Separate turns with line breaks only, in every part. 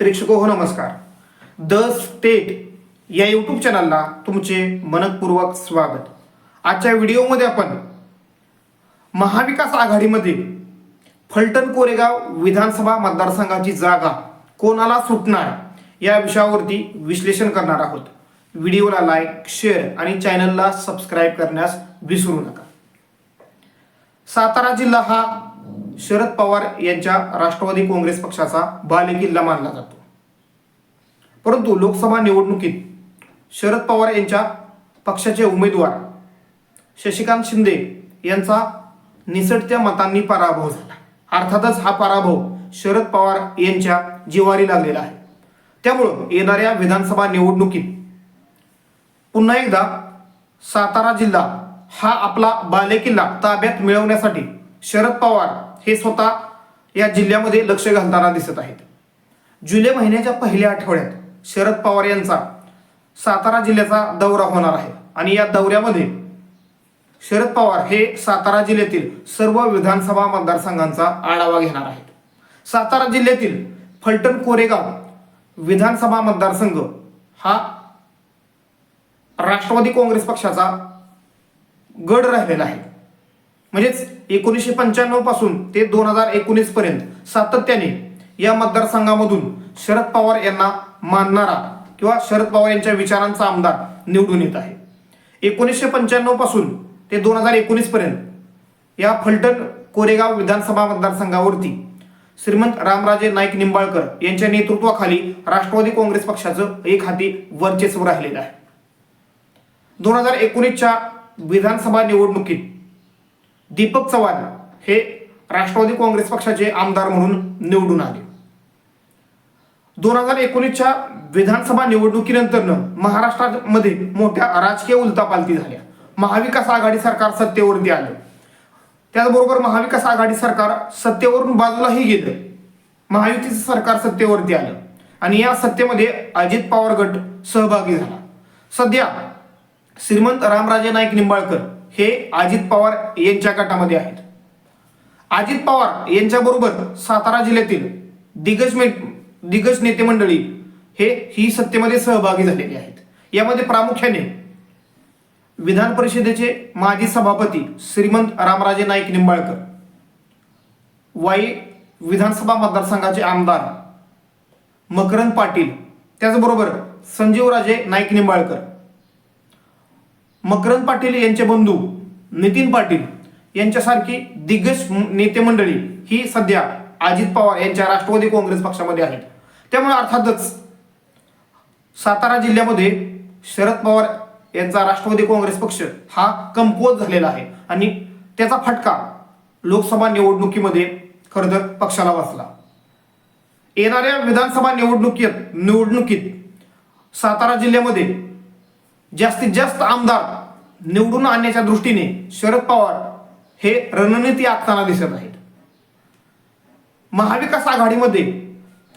प्रेक्षको हो नमस्कार. The state या यूट्यूब चॅनलला तुमचे मनपूर्वक स्वागत. आजच्या व्हिडिओमध्ये आपण महाविकास आघाडीमध्ये फलटण कोरेगाव विधानसभा मतदारसंघाची जागा कोणाला सुटणार या विषयावरती विश्लेषण करणार आहोत. व्हिडिओला लाईक शेअर आणि चॅनलला सबस्क्राईब करण्यास विसरू नका. सातारा जिल्हा हा शरद पवार यांच्या राष्ट्रवादी काँग्रेस पक्षाचा बालेकिल्ला मानला जातो. परंतु लोकसभा निवडणुकीत शरद पवार यांच्या पक्षाचे उमेदवार शशिकांत शिंदे यांचा निसटत्या मतांनी पराभव झाला. अर्थातच हा पराभव शरद पवार यांच्या जिवारी लागलेला आहे. त्यामुळं येणाऱ्या विधानसभा निवडणुकीत पुन्हा एकदा सातारा जिल्हा हा आपला बालेकिल्ला ताब्यात मिळवण्यासाठी शरद पवार हे स्वतः या जिल्ह्यामध्ये लक्ष घालताना दिसत आहेत. जुलै महिन्याच्या पहिल्या आठवड्यात शरद पवार यांचा सातारा जिल्ह्याचा दौरा होणार आहे. आणि या दौऱ्यामध्ये शरद पवार हे सातारा जिल्ह्यातील सर्व विधानसभा मतदारसंघांचा आढावा घेणार आहेत. सातारा जिल्ह्यातील फलटण कोरेगाव विधानसभा मतदारसंघ हा राष्ट्रवादी काँग्रेस पक्षाचा गड राहिलेला आहे. म्हणजेच एकोणीसशे पंच्याण्णवपासून ते दोन हजार एकोणीस पर्यंत सातत्याने या मतदारसंघामधून शरद पवार यांना मानणारा किंवा शरद पवार यांच्या विचारांचा आमदार निवडून येत आहे. एकोणीसशे पंच्याण्णवपासून ते दोन हजार एकोणीस पर्यंत या फलटण कोरेगाव विधानसभा मतदारसंघावरती श्रीमंत रामराजे नाईक निंबाळकर यांच्या नेतृत्वाखाली राष्ट्रवादी काँग्रेस पक्षाचं एक हाती वर्चस्व राहिलेलं आहे. दोन हजार एकोणीसच्या विधानसभा निवडणुकीत दीपक चव्हाण हे राष्ट्रवादी काँग्रेस पक्षाचे आमदार म्हणून निवडून आले. दोन हजार एकोणीसच्या विधानसभा निवडणुकीनंतरनं महाराष्ट्रामध्ये मोठ्या राजकीय उलथापालथी झाल्या. महाविकास आघाडी सरकार सत्तेवरती आलं. त्याचबरोबर महाविकास आघाडी सरकार सत्तेवरून बाजूलाही गेलं. महायुतीचं सरकार सत्तेवरती आलं. आणि या सत्तेमध्ये अजित पवार गट सहभागी झाला. सध्या श्रीमंत रामराजे नाईक निंबाळकर हे अजित पवार यांच्या गटामध्ये आहेत. अजित पवार यांच्याबरोबर सातारा जिल्ह्यातील दिग्गज मे दिग्गज नेते मंडळी हे ही सत्तेमध्ये सहभागी झालेले आहेत. यामध्ये प्रामुख्याने विधान परिषदेचे माजी सभापती श्रीमंत रामराजे नाईक निंबाळकर वाई विधानसभा मतदारसंघाचे आमदार मकरंद पाटील त्याचबरोबर संजीवराजे नाईक निंबाळकर मकरंद पाटील यांचे बंधू नितीन पाटील यांच्यासारखी दिग्गज नेते मंडळी ही सध्या अजित पवार यांच्या राष्ट्रवादी काँग्रेस पक्षामध्ये आहेत. त्यामुळे अर्थातच सातारा जिल्ह्यामध्ये शरद पवार यांचा राष्ट्रवादी काँग्रेस पक्ष हा कमकुवत झालेला आहे आणि त्याचा फटका लोकसभा निवडणुकीमध्ये खरं तर पक्षाला बसला. येणाऱ्या विधानसभा निवडणुकीत निवडणुकीत सातारा जिल्ह्यामध्ये जास्तीत जास्त आमदार निवडून आणण्याच्या दृष्टीने शरद पवार हे रणनीती आखताना दिसत आहेत. महाविकास आघाडीमध्ये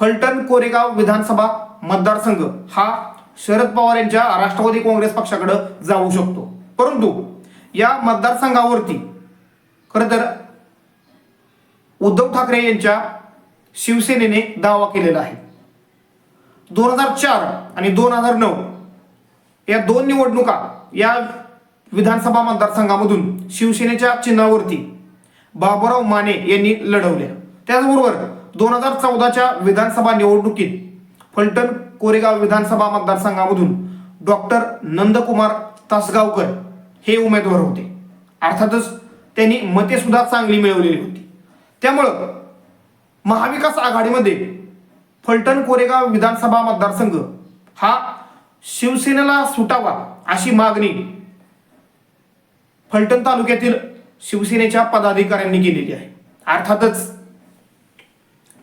फलटण कोरेगाव विधानसभा मतदारसंघ हा शरद पवार यांच्या राष्ट्रवादी काँग्रेस पक्षाकडे जाऊ शकतो. परंतु या मतदारसंघावरती खरं तर उद्धव ठाकरे यांच्या शिवसेनेने दावा केलेला आहे. दोन हजार चार आणि दोन हजार नऊ या दोन निवडणुका या विधानसभा मतदारसंघामधून शिवसेनेच्या चिन्हावरती बाबुराव माने यांनी लढवल्या. त्याचबरोबर दोन हजार चौदाच्या विधानसभा निवडणुकीत फलटण कोरेगाव विधानसभा मतदारसंघामधून डॉक्टर नंदकुमार तासगावकर हे उमेदवार होते. अर्थातच त्यांनी मते सुद्धा चांगली मिळवलेली होती. त्यामुळं महाविकास आघाडीमध्ये फलटण कोरेगाव विधानसभा मतदारसंघ हा शिवसेनेला सुटावा अशी मागणी फलटण तालुक्यातील शिवसेनेच्या पदाधिकाऱ्यांनी केलेली आहे. अर्थातच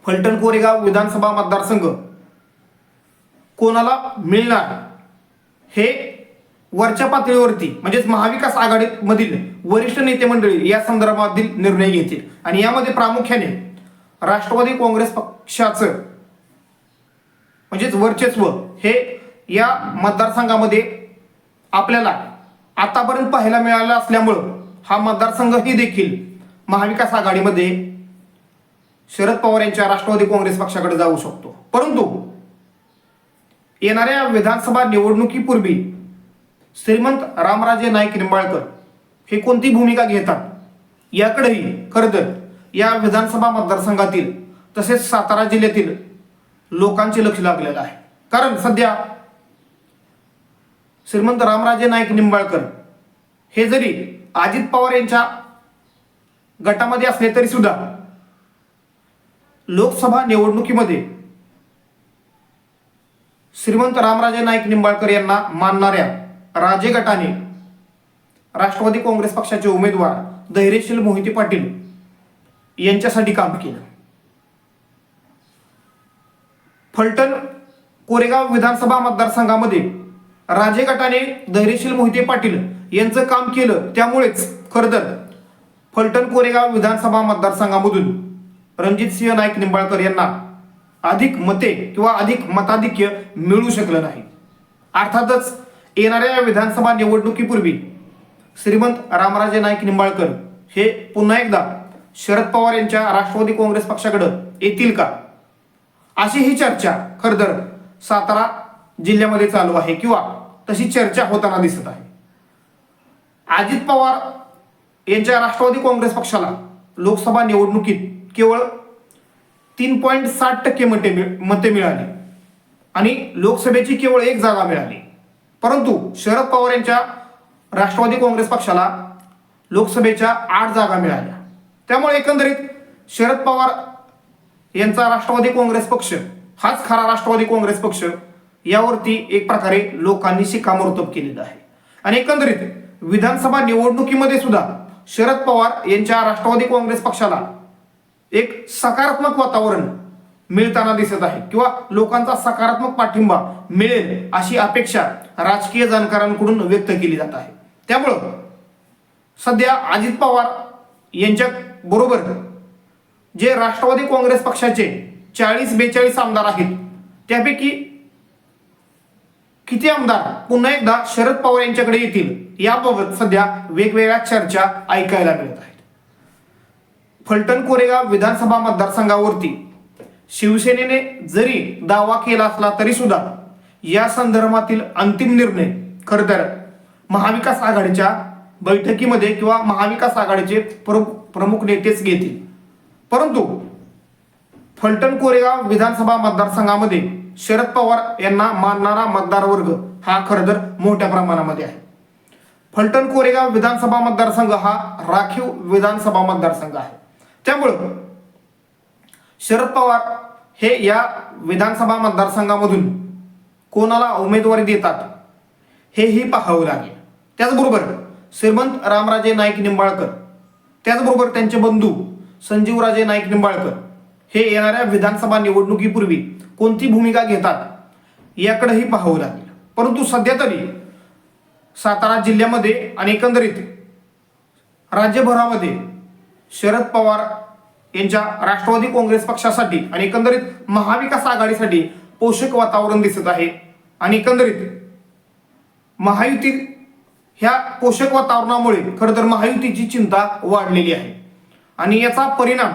फलटण कोरेगाव विधानसभा मतदारसंघ कोणाला मिळणार हे वरच्या पातळीवरती म्हणजेच महाविकास आघाडीमधील वरिष्ठ नेते मंडळी या संदर्भातील निर्णय घेतील. आणि यामध्ये प्रामुख्याने राष्ट्रवादी काँग्रेस पक्षाचं म्हणजेच वर्चस्व हे या मतदारसंघामध्ये आपल्याला आतापर्यंत पाहायला मिळाला असल्यामुळं हा मतदारसंघही देखील महाविकास आघाडीमध्ये शरद पवार यांच्या राष्ट्रवादी काँग्रेस पक्षाकडे जाऊ शकतो. परंतु येणाऱ्या विधानसभा निवडणुकीपूर्वी श्रीमंत रामराजे नाईक निंबाळकर हे कोणती भूमिका घेतात? याकडेही खरं तर या विधानसभा मतदारसंघातील तसेच सातारा जिल्ह्यातील लोकांचे लक्ष लागलेलं आहे. कारण सध्या श्रीमंत रामराजे नाईक निंबाळकर. हे जरी अजित पवार यांच्या गटामध्ये असले तरी सुद्धा लोकसभा निवडणुकीमध्ये श्रीमंत रामराजे नाईक निंबाळकर यांना मानणाऱ्या राजे गटाने राष्ट्रवादी काँग्रेस पक्षाचे उमेदवार धैर्यशील मोहिते पाटील यांच्यासाठी काम केलं. फलटण कोरेगाव विधानसभा मतदारसंघामध्ये राजे गटाने धैर्यशील मोहिते पाटील यांचं काम केलं त्यामुळेच खरं तर फलटण कोरेगाव विधानसभा मतदारसंघामधून रणजितसिंह नाईक निंबाळकर यांना अधिक मते किंवा अधिक मताधिक्य मिळू शकलं नाही. अर्थातच येणाऱ्या विधानसभा निवडणुकीपूर्वी श्रीमंत रामराजे नाईक निंबाळकर हे पुन्हा एकदा शरद पवार यांच्या राष्ट्रवादी काँग्रेस पक्षाकडे येतील का? अशी ही चर्चा खरं सातारा जिल्ह्यामध्ये चालू आहे किंवा तशी चर्चा होताना दिसत आहे. अजित पवार यांच्या राष्ट्रवादी काँग्रेस पक्षाला लोकसभा निवडणुकीत केवळ तीन पॉईंट साठ टक्के मते मते मिळाली. आणि लोकसभेची केवळ एक जागा मिळाली. परंतु शरद पवार यांच्या राष्ट्रवादी काँग्रेस पक्षाला लोकसभेच्या आठ जागा मिळाल्या. त्यामुळे एकंदरीत शरद पवार यांचा राष्ट्रवादी काँग्रेस पक्ष हाच खरा राष्ट्रवादी काँग्रेस पक्ष यावरती एक प्रकारे लोकांनी शिक्कामोर्तब केलेलं आहे. आणि एकंदरीत विधानसभा निवडणुकीमध्ये सुद्धा शरद पवार यांच्या राष्ट्रवादी काँग्रेस पक्षाला एक सकारात्मक वातावरण मिळताना दिसत आहे किंवा लोकांचा सकारात्मक पाठिंबा मिळेल अशी अपेक्षा राजकीय जाणकारांकडून व्यक्त केली जात आहे. त्यामुळं सध्या अजित पवार यांच्या बरोबर जे राष्ट्रवादी काँग्रेस पक्षाचे चाळीस बेचाळीस आमदार आहेत त्यापैकी किती आमदार पुन्हा एकदा शरद पवार यांच्याकडे येतील? याबाबत सध्या वेगवेगळ्या चर्चा ऐकायला मिळत आहेत. फलटण कोरेगाव विधानसभा मतदारसंघावरती शिवसेनेने जरी दावा केला असला तरी सुद्धा या संदर्भातील अंतिम निर्णय खर तर महाविकास आघाडीच्या बैठकीमध्ये किंवा महाविकास आघाडीचे प्रमुख प्रमुख नेतेच घेतील. परंतु फलटण कोरेगाव विधानसभा मतदारसंघामध्ये शरद पवार यांना मानणारा मतदार वर्ग हा खरं तर मोठ्या प्रमाणामध्ये आहे. फलटण कोरेगाव विधानसभा मतदारसंघ हा राखीव विधानसभा मतदारसंघ आहे. त्यामुळं शरद पवार हे या विधानसभा मतदारसंघामधून कोणाला उमेदवारी देतात हेही पाहावं लागेल. त्याचबरोबर श्रीमंत रामराजे नाईक निंबाळकर त्याचबरोबर त्यांचे बंधू संजीवराजे नाईक निंबाळकर हे येणाऱ्या विधानसभा निवडणुकीपूर्वी कोणती भूमिका घेतात याकडेही पाहावं लागेल. परंतु सध्या तरी सातारा जिल्ह्यामध्ये आणि एकंदरीत राज्यभरामध्ये शरद पवार यांच्या राष्ट्रवादी काँग्रेस पक्षासाठी आणि एकंदरीत महाविकास आघाडीसाठी पोषक वातावरण दिसत आहे. आणि एकंदरीत महायुती ह्या पोषक वातावरणामुळे खरं तर महायुतीची चिंता वाढलेली आहे. आणि याचा परिणाम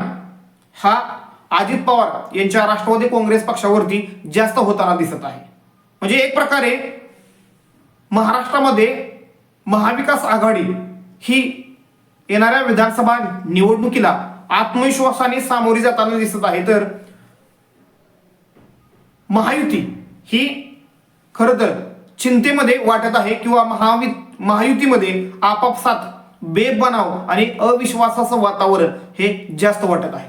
हा अजित पवार यांच्या राष्ट्रवादी काँग्रेस पक्षावरती जास्त होताना दिसत आहे. म्हणजे एक प्रकारे महाराष्ट्रामध्ये महाविकास आघाडी ही येणाऱ्या विधानसभा निवडणुकीला आत्मविश्वासाने सामोरी जाताना दिसत आहे. तर महायुती ही खरं तर चिंतेमध्ये वाटत आहे किंवा महावि महायुतीमध्ये आपापसात बेबनाव आणि अविश्वासाचं वातावरण हे जास्त वाटत आहे.